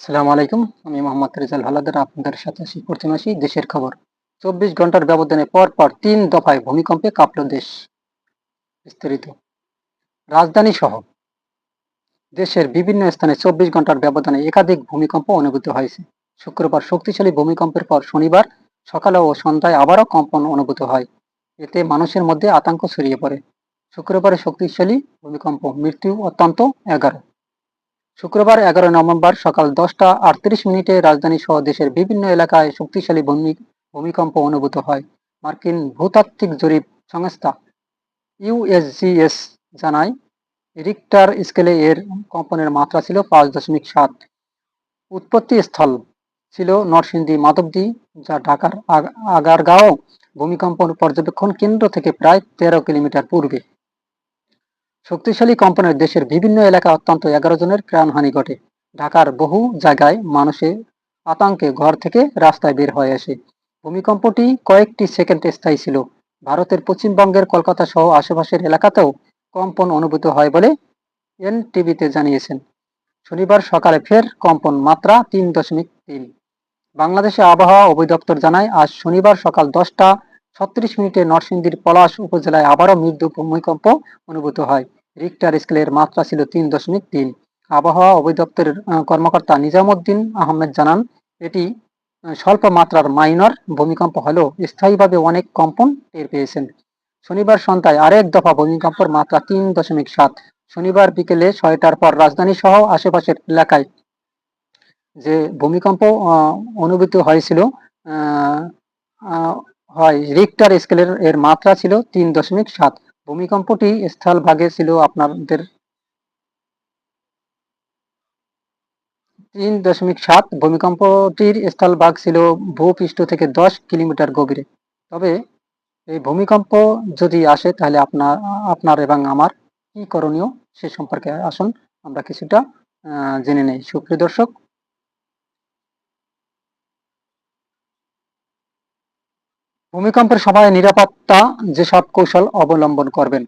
সালাম আলাইকুম, আমি মোহাম্মদ রেজাল হালাদার, আপনাদের সাথে আছি প্রতি মাসেই দেশের খবর। চব্বিশ ঘণ্টার ব্যবধানে পর পর তিন দফায় ভূমিকম্পে কাঁপল দেশ। বিস্তারিত। রাজধানী সহ দেশের বিভিন্ন স্থানে চব্বিশ ঘণ্টার ব্যবধানে একাধিক ভূমিকম্প অনুভূত হয়েছে। শুক্রবার শক্তিশালী ভূমিকম্পের পর শনিবার সকালে ও সন্ধ্যায় আবারও কম্পন অনুভূত হয়। এতে মানুষের মধ্যে আতঙ্ক ছড়িয়ে পড়ে। শুক্রবারে শক্তিশালী ভূমিকম্প, মৃত্যু অত্যন্ত এগারো। শুক্রবার এগারো নভেম্বর সকাল দশটা আটত্রিশ মিনিটে রাজধানী সহ দেশের বিভিন্ন এলাকায় শক্তিশালী ভূমি, ভূমিকম্প অনুভূত হয়। মার্কিন ভূতাত্ত্বিক জরিপ সংস্থা ইউএসজিএস জানায়, রিক্টার স্কেলে এর কম্পনের মাত্রা ছিল পাঁচ দশমিক সাত। উৎপত্তি স্থল ছিল নরসিংদী মাধবদী, যা ঢাকার আগ- আগারগাঁও ভূমিকম্প পর্যবেক্ষণ কেন্দ্র থেকে প্রায় তেরো কিলোমিটার পূর্বে। শক্তিশালী কম্পনের দেশের বিভিন্ন এলাকায় অত্যন্ত এগারো জনের প্রাণহানি ঘটে। ঢাকার বহু জায়গায় মানুষের আতঙ্কে ঘর থেকে রাস্তায় বের হয়ে আসে। ভূমিকম্পটি কয়েকটি সেকেন্ড স্থায়ী ছিল। ভারতের পশ্চিমবঙ্গের কলকাতা সহ আশেপাশের এলাকাতেও কম্পন অনুভূত হয় বলে এনটিভিতে জানিয়েছেন। শনিবার সকালে ফের কম্পন মাত্রা তিন দশমিক তিন। বাংলাদেশে আবহাওয়া অধিদপ্তর জানায়, আজ শনিবার সকাল দশটা ছত্রিশ মিনিটে নরসিংদীর পলাশ উপজেলায় আবারও মৃদু ভূমিকম্প অনুভূত হয়। রিক্টার স্কেলের মাত্রা ছিল তিন দশমিক তিন। আবহাওয়া অধিদপ্তরের কর্মকর্তা নিজামুদ্দিন আহমেদ জানান, এটি স্বল্প মাত্রার মাইনর ভূমিকম্প হলেও স্থায়ীভাবে অনেক কম্পন টের পেয়েছেন। শনিবার সন্ধ্যায় আরেক দফা ভূমিকম্পের মাত্রা তিন দশমিক সাত। শনিবার বিকেলে ছয়টার পর রাজধানী সহ আশেপাশের এলাকায় যে ভূমিকম্প অনুভূত হয়েছিল হয়। রিক্টার স্কেলের এর মাত্রা ছিল তিন দশমিক সাত। ভূমিকম্পটি স্থলভাগে ছিল আপনাদের তিন দশমিক সাত। ভূমিকম্পটির স্থলভাগ ছিল ভূপৃষ্ঠ থেকে দশ কিলোমিটার গভীরে। তবে এই ভূমিকম্প যদি আসে তাহলে আপনার আপনার এবং আমার কি করণীয় সে সম্পর্কে আসুন, আমরা কিছুটা জেনে নেই। সুপ্রিয় দর্শক ভূমিকম্পের সময় নিরাপত্তা যেসব কৌশল অবলম্বন করবেন।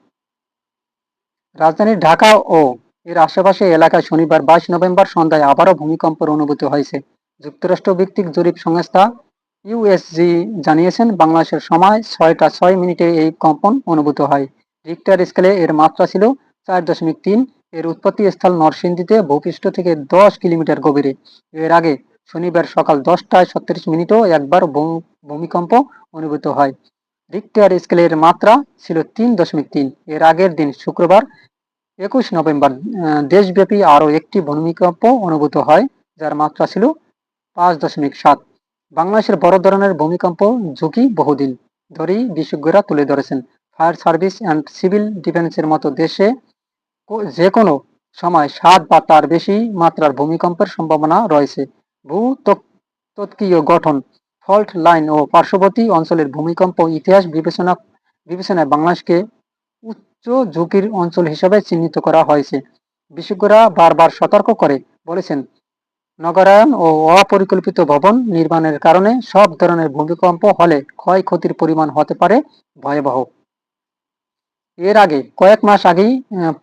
রাজধানী ঢাকা ও এর আশেপাশে এলাকায় শনিবার বাইশ নভেম্বর সন্ধ্যায় আবারও ভূমিকম্পের অনুভূতি হয়েছে। যুক্তরাষ্ট্র ভিত্তিক জরিপ সংস্থা ইউএসজি জানিয়েছেন, বাংলাদেশের সময় ছয়টা ছয় মিনিটে এই কম্পন অনুভূত হয়। রিক্টার স্কেলে এর মাত্রা ছিল চার দশমিক তিন। এর উৎপত্তি স্থল নরসিংদীতে ভূপৃষ্ঠ থেকে দশ কিলোমিটার গভীরে। এর আগে শনিবার সকাল দশটায় ছত্রিশ মিনিটও একবার ভূমিকম্প অনুভূত হয়। রিক্টার স্কেলের মাত্রা ছিল তিন দশমিক তিন। এর আগের দিন শুক্রবার, একুশ নভেম্বর দেশব্যাপী আরও একটি ভূমিকম্প অনুভূত হয়, যার মাত্রা ছিল পাঁচ দশমিক সাত। বাংলাদেশের বড় ধরনের ভূমিকম্প ঝুঁকি বহুদিন ধরেই বিশেষজ্ঞরা তুলে ধরেছেন। ফায়ার সার্ভিস অ্যান্ড সিভিল ডিফেন্সের মতো দেশে যে কোনো সময় সাত বা তার বেশি মাত্রার ভূমিকম্পের সম্ভাবনা রয়েছে। ভূ তৎকীয় গঠন ফল্ট লাইন ও পার্শ্ববর্তী অঞ্চলের ভূমিকম্প ইতিহাস বিবেচনা, বিবেচনায় বাংলাদেশকে উচ্চ ঝুঁকির অঞ্চল হিসেবে চিহ্নিত করা হয়েছে। বিশেষজ্ঞরা বারবার সতর্ক করে বলেছেন, নগরায়ন ও অপরিকল্পিত ভবন নির্মাণের কারণে সব ধরনের ভূমিকম্প হলে ক্ষয়ক্ষতির পরিমাণ হতে পারে ভয়াবহ। এর আগে কয়েক মাস আগেই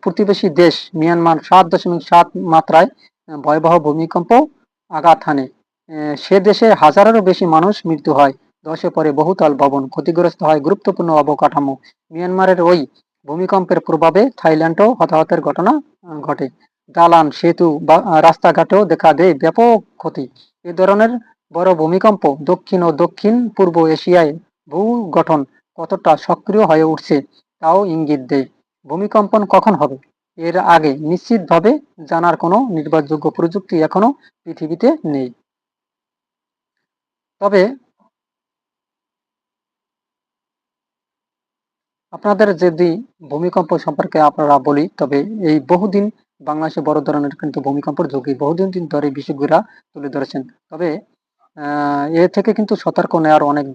প্রতিবেশী দেশ মিয়ানমার সাত দশমিক সাত মাত্রায় ভয়াবহ ভূমিকম্প আঘাত হানে। সে দেশে হাজারেরও বেশি মানুষ মৃত্যু হয়। ধসে পড়ে বহুতল ভবন ক্ষতিগ্রস্ত হয় গুরুত্বপূর্ণ অবকাঠামো। মিয়ানমারের ওই ভূমিকম্পের প্রভাবে থাইল্যান্ডেও হতাহতের ঘটনা ঘটে। দালান, সেতু বা রাস্তাঘাটেও দেখা দেয় ব্যাপক ক্ষতি। এ ধরনের বড় ভূমিকম্প দক্ষিণ ও দক্ষিণ পূর্ব এশিয়ায় ভূ গঠন কতটা সক্রিয় হয়ে উঠছে তাও ইঙ্গিত দেয়। ভূমিকম্পন কখন হবে? এর আগে নিশ্চিতভাবে জানার কোনো নির্ভরযোগ্য প্রযুক্তি এখনও পৃথিবীতে নেই। তবে আপনাদের যদি ভূমিকম্প সম্পর্কে আপনারা বলি, তবে এই বহুদিন বাংলাদেশে বড় ধরনের কিন্তু ভূমিকম্পের ঝুঁকি বহুদিন দিন ধরে বিশেষজ্ঞরা তুলে ধরেছেন। তবে এ থেকে কিন্তু সতর্ক নেওয়ার অনেক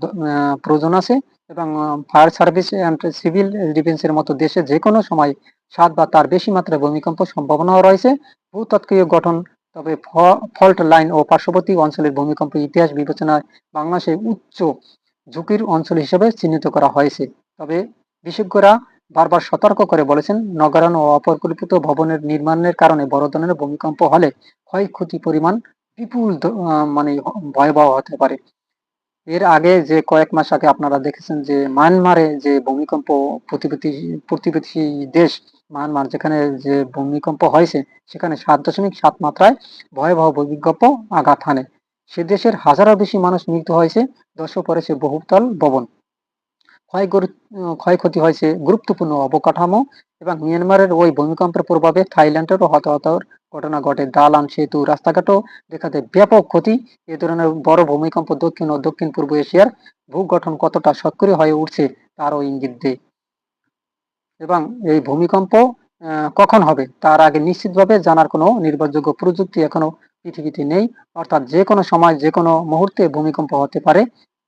প্রয়োজন আছে এবং ফায়ার সার্ভিস অ্যান্ড সিভিল ডিফেন্সের মতো দেশে যে কোনো সময় সাত বা তার বেশি মাত্রায় ভূমিকম্প সম্ভাবনাও রয়েছে। ভূতাত্ত্বীয় গঠন তবে ফল্ট লাইন ও পার্শ্ববর্তী অঞ্চলের ভূমিকম্প ইতিহাস বিবেচনায় বাংলাদেশে উচ্চ ঝুঁকির অঞ্চল হিসেবে চিহ্নিত করা হয়েছে। তবে বিশেষজ্ঞরা বারবার সতর্ক করে বলেছেন, নগরায়ন ও অপরিকল্পিত ভবনের নির্মাণের কারণে বড় ধরনের ভূমিকম্প হলে ক্ষয়ক্ষতি পরিমাণ বিপুল মানে ভয়াবহ হতে পারে। এর আগে যে কয়েক মাস আগে আপনারা দেখেছেন যে, মায়ানমারে যে ভূমিকম্প প্রতিবেশী প্রতিবেশী দেশ মায়ানমার যেখানে যে ভূমিকম্প হয়েছে, সেখানে সাত দশমিক সাত মাত্রায় ভয়াবহ ভূমিকম্প আঘাত হানে। সে দেশের হাজারো বেশি মানুষ মৃত্যু হয়েছে ধসে পড়েছে বহুতল ভবন। ক্ষয় ক্ষয়ক্ষতি হয়েছে গুরুত্বপূর্ণ অবকাঠামো এবং মিয়ানমারের ওই ভূমিকম্পের প্রভাবে থাইল্যান্ডেরও হতাহতর ঘটনা ঘটে। দালান, সেতু, রাস্তাঘাটও দেখাতে ব্যাপক ক্ষতি। এ ধরনের বড় ভূমিকম্প দক্ষিণ ও দক্ষিণ পূর্ব এশিয়ার ভূগঠন কতটা সক্রিয় হয়ে উঠছে, তারও ইঙ্গিত দেয়। এবং এই ভূমিকম্প কখন হবে তার আগে নিশ্চিতভাবে জানার কোনো নির্ভরযোগ্য প্রযুক্তি এখনও পৃথিবীতে নেই। অর্থাৎ যে কোনো সময়, যে কোনো মুহূর্তে ভূমিকম্প হতে পারে।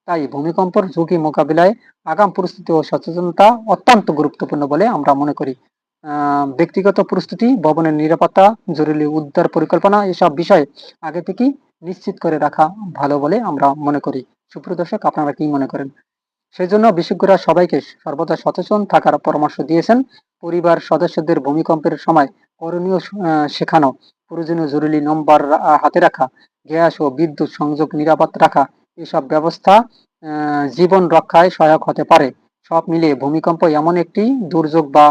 তাই ভূমিকম্পের ঝুঁকি মোকাবিলায় আগাম প্রস্তুতি ও সচেতনতা অত্যন্ত গুরুত্বপূর্ণ বলে আমরা মনে করি। ব্যক্তিগত প্রস্তুতি ভবনের নিরাপত্তা, জরুরি উদ্ধার পরিকল্পনা, এসব বিষয়ে আগে থেকেই নিশ্চিত করে রাখা ভালো বলে আমরা মনে করি। সুপ্রদর্শক আপনারা কি মনে করেন? সেজন্য বিশেষজ্ঞরা সবাইকে সর্বদা সচেতন থাকার পরামর্শ দিয়েছেন। পরিবার সদস্যদের ভূমিকম্পের সময় করণীয় শেখানো, প্রয়োজনীয় জরুরি নম্বর হাতে রাখা, গ্যাস ও বিদ্যুৎ সংযোগ নিরাপদ রাখা, এসব ব্যবস্থা জীবন রক্ষায় সহায়ক হতে পারে। সব মিলিয়ে ভূমিকম্প এমন একটি দুর্যোগ বা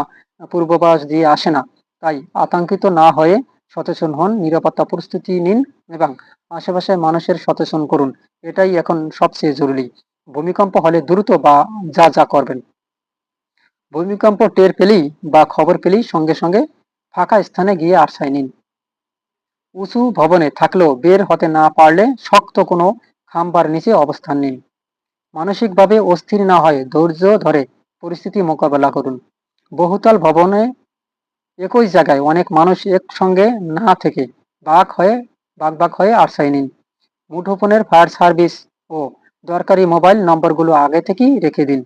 পূর্বাভাস দিয়ে আসে না। তাই আতঙ্কিত না হয়ে সচেতন হন, নিরাপত্তা প্রস্তুতি নিন এবং আশেপাশের মানুষের সচেতন করুন। এটাই এখন সবচেয়ে জরুরি। ভূমিকম্প হলে দ্রুত বা যা যা করবেন। ভূমিকম্প টের পেলেই বা খবর পেলেই সঙ্গে সঙ্গে ফাঁকা স্থানে গিয়ে আশ্রয় নিন। উঁচু ভবনে থাকলেও বের হতে না পারলে শক্ত কোনো খাম্বার নিচে অবস্থান নিন। মানসিকভাবে অস্থির না হয়ে ধৈর্য ধরে পরিস্থিতি মোকাবেলা করুন। বহুতল ভবনে একই জায়গায় অনেক মানুষ একসঙ্গে না থেকে বাঘ হয়ে বাঘ বাঘ হয়ে আশ্রয় নিন। মুঠোফোনের ফায়ার সার্ভিস ও দরকারি মোবাইল নম্বরগুলো আগে থেকেই রেখে দিন।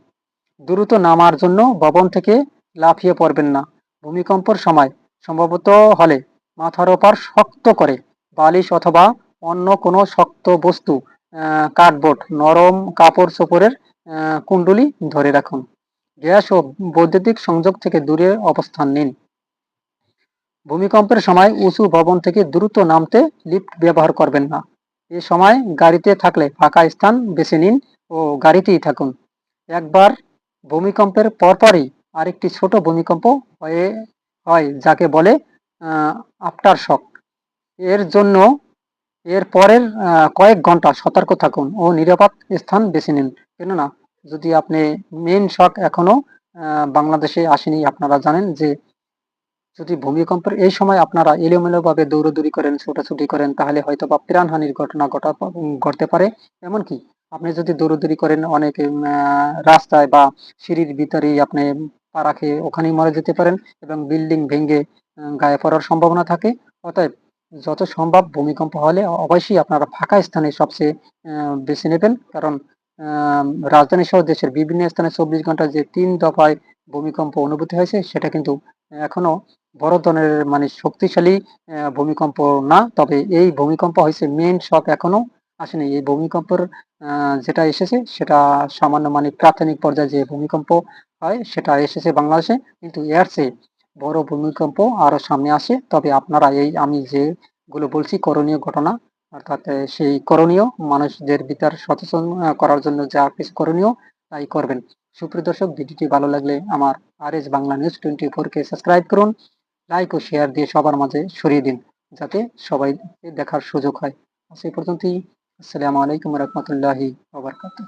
দ্রুত নামার জন্য ভবন থেকে লাফিয়ে পড়বেন না। ভূমিকম্পর সময় সম্ভবত হলে মাথার ওপর শক্ত করে বালিশ অথবা অন্য কোনো শক্ত বস্তু আহ, কার্ডবোর্ড নরম কাপড় চোপড়ের কুণ্ডলি ধরে রাখুন। গ্যাস ও বৈদ্যুতিক সংযোগ থেকে দূরে অবস্থান নিন। ভূমিকম্পের সময় উঁচু ভবন থেকে দ্রুত নামতে লিফট ব্যবহার করবেন না। এ সময় গাড়িতে থাকলে ফাঁকা স্থান বেছে নিন ও গাড়িতেই থাকুন। একবার ভূমিকম্পের পরপরই আরেকটি ছোট ভূমিকম্প হয়ে, হয়, যাকে বলে আফটার শক এর জন্য এর পরের কয়েক ঘণ্টা সতর্ক থাকুন ও নিরাপদ স্থান বেছে নিন। কেননা, যদি আপনি মেন শক এখনও বাংলাদেশে আসেনি, আপনারা জানেন যে যদি ভূমিকম্পের এই সময় আপনারা এলোমেলোভাবে দৌড়দৌড়ি করেন, ছোটাছুটি করেন, তাহলে হয়তো বা প্রাণহানির ঘটনা ঘটা ঘটতে পারে। এমনকি আপনি যদি দৌড়দৌড়ি করেন অনেক রাস্তায় বা সিঁড়ির ভিতরেই আপনি পা রাখে ওখানেই মরে যেতে পারেন এবং বিল্ডিং ভেঙে গায়ে পড়ার সম্ভাবনা থাকে। অতএব যত সম্ভব ভূমিকম্প হলে অবশ্যই আপনারা ফাঁকা স্থানে সবচেয়ে বেছে নেবেন। কারণ রাজধানী সহ দেশের বিভিন্ন স্থানে চব্বিশ ঘণ্টা যে তিন দফায় ভূমিকম্প অনুভূতি হয়েছে, সেটা কিন্তু এখনও বড় ধরনের মানে শক্তিশালী ভূমিকম্প না। তবে এই ভূমিকম্প হয়েছে মেন শক এখনও আসেনি। এই ভূমিকম্পের যেটা এসেছে, সেটা সামান্য মানে প্রাথমিক পর্যায়ে যে ভূমিকম্প হয়, সেটা এসেছে বাংলাদেশে। কিন্তু এর চেয়ে বড় ভূমিকম্প আরও সামনে আসে। তবে আপনারা এই, আমি যেগুলো বলছি, করণীয় ঘটনা, অর্থাৎ সেই করণীয় মানুষদের ভিতর সচেতন করার জন্য যা কিছু করণীয়, তাই করবেন। সুপ্রিয় দর্শক, ভিডিওটি ভালো লাগলে আমার R S Bangla news twenty four কে সাবস্ক্রাইব করুন। লাইক ও শেয়ার দিয়ে সবার মাঝে ছড়িয়ে দিন, যাতে সবাই দেখার সুযোগ হয়। আজ এই পর্যন্তই। আসসালামু আলাইকুম রহমতুল্লাহি ওবরকাতুহ